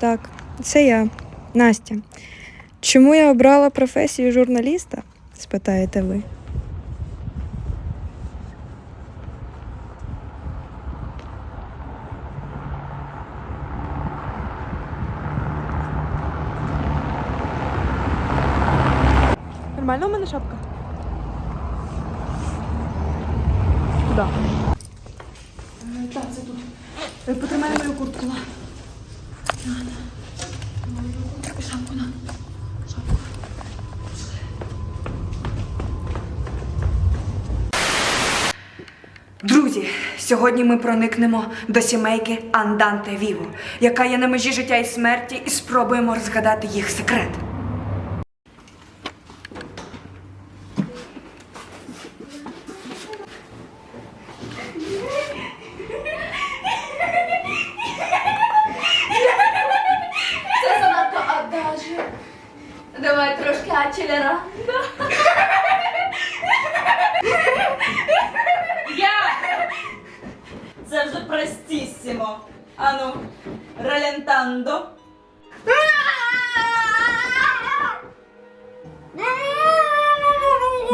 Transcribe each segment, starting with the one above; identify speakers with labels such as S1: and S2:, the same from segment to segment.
S1: Так, це я, Настя. Чому я обрала професію журналіста? спитаєте ви. Нормально у мене шапка?
S2: Так, це тут. Потримай мою куртку. на. Шапку на. Шапку.
S3: Друзі, сьогодні ми проникнемо до сімейки Анданте Віво, яка є на межі життя і смерті, і спробуємо розгадати їх секрет.
S2: Це занадто адажі. Давай трошки ачелеранда.
S4: Я! Це вже простіссимо. Ану, ралентандо.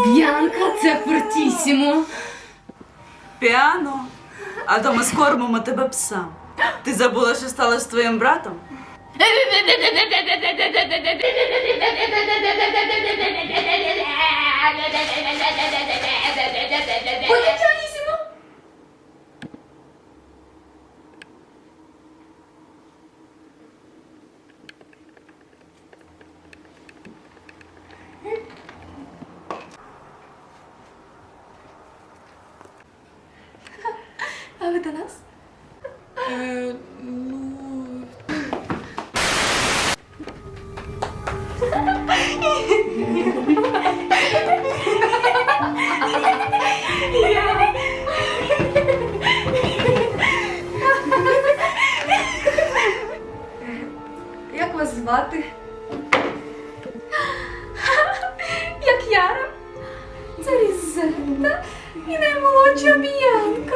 S2: Б'янка, це фортісімо.
S4: Піано. А то ми скормимо тебе псам. Ти забула, що стало з твоїм братом?
S2: Потенціалісімо. До нас? Як вас звати? Як Яра? Це Різетта і наймолодша Б'янка.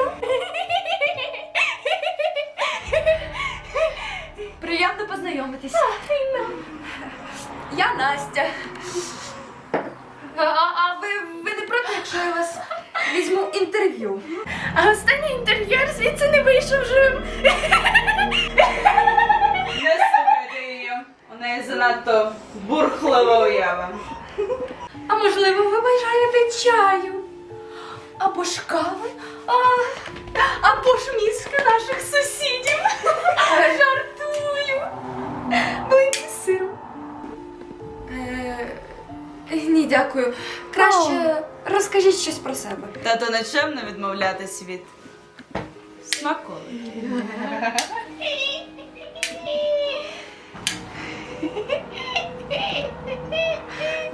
S2: Якщо я вас візьму інтерв'ю? А останній інтерв'єр звідси не вийшов живим.
S4: Не слухайте її. У неї занадто бурхлива уява.
S2: А можливо, ви бажаєте чаю? Або ж кави? А, або ж мізки наших сусідів. Жартую. Блинці з сиром. Е, ні, дякую. Краще розкажіть щось про себе.
S4: Тато нечемно відмовлятись від смаколиків.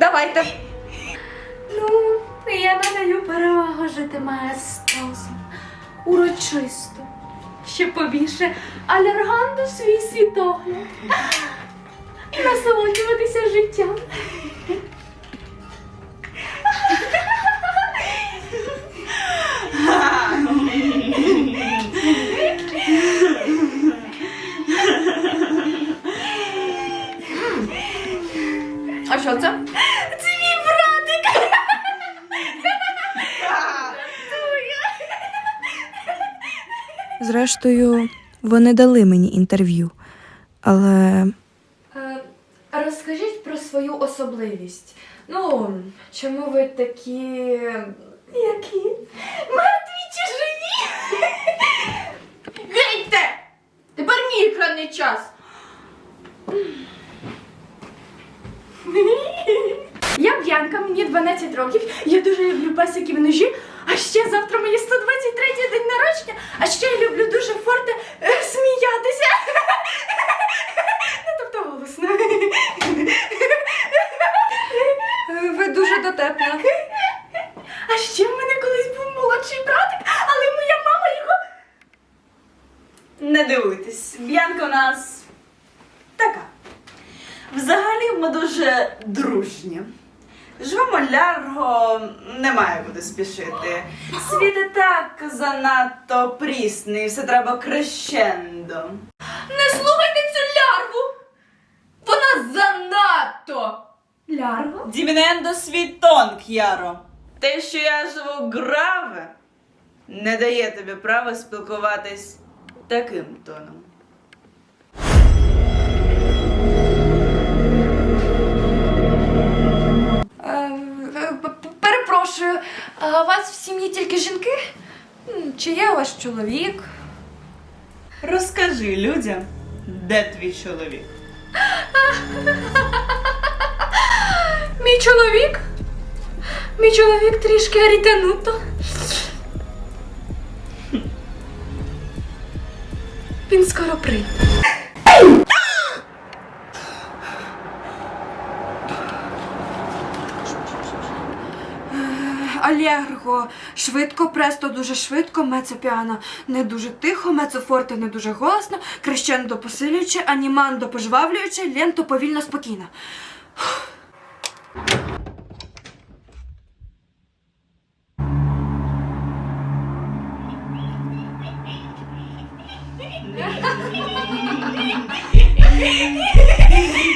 S3: Давайте.
S2: Ну, я надаю перевагу жити маестосом. Урочисто. Ще побільше алерганду свій світогляд. І насолоджуватися життям. А що це? Це мій братик.
S1: Зрештою, вони дали мені інтерв'ю, але
S2: Е, Розкажіть про свою особливість. Ну, чому ви такі. Які? Мертві чи живі? Гейте! Тепер мій екранний час. Я мені 12 років. Я дуже люблю песиків ножі. А ще завтра мені 123 день народження. А ще я люблю дуже форте е, сміятися. Ну, тобто голосно.
S3: Ви дуже дотепна.
S2: А ще в мене колись був молодший братик, але моя мама його.
S4: Не дивуйтесь, Б'янка у нас така. Взагалі ми дуже дружні. Живемо лярго, немає куди спішити. Світ і так занадто прісний, все треба крещендо.
S2: Не слухайте цю лярву!
S4: Вона занадто! Лярво. Лярва? Дімінендо тонк Яро. Те, що я живу граве, не дає тобі права спілкуватись таким тоном.
S2: Перепрошую, а у вас в сім'ї тільки жінки? Чи є у вас чоловік?
S4: Розкажи людям, де твій чоловік.
S2: Мій чоловік? Мій чоловік трішки арітануто. Він скоро прийде.
S3: Алегро, швидко, престо дуже швидко, мецо піано. Не дуже тихо, мецо форте не дуже голосно, крещендо посилююче, анімандо пожвавлююче, ленто повільно спокійно.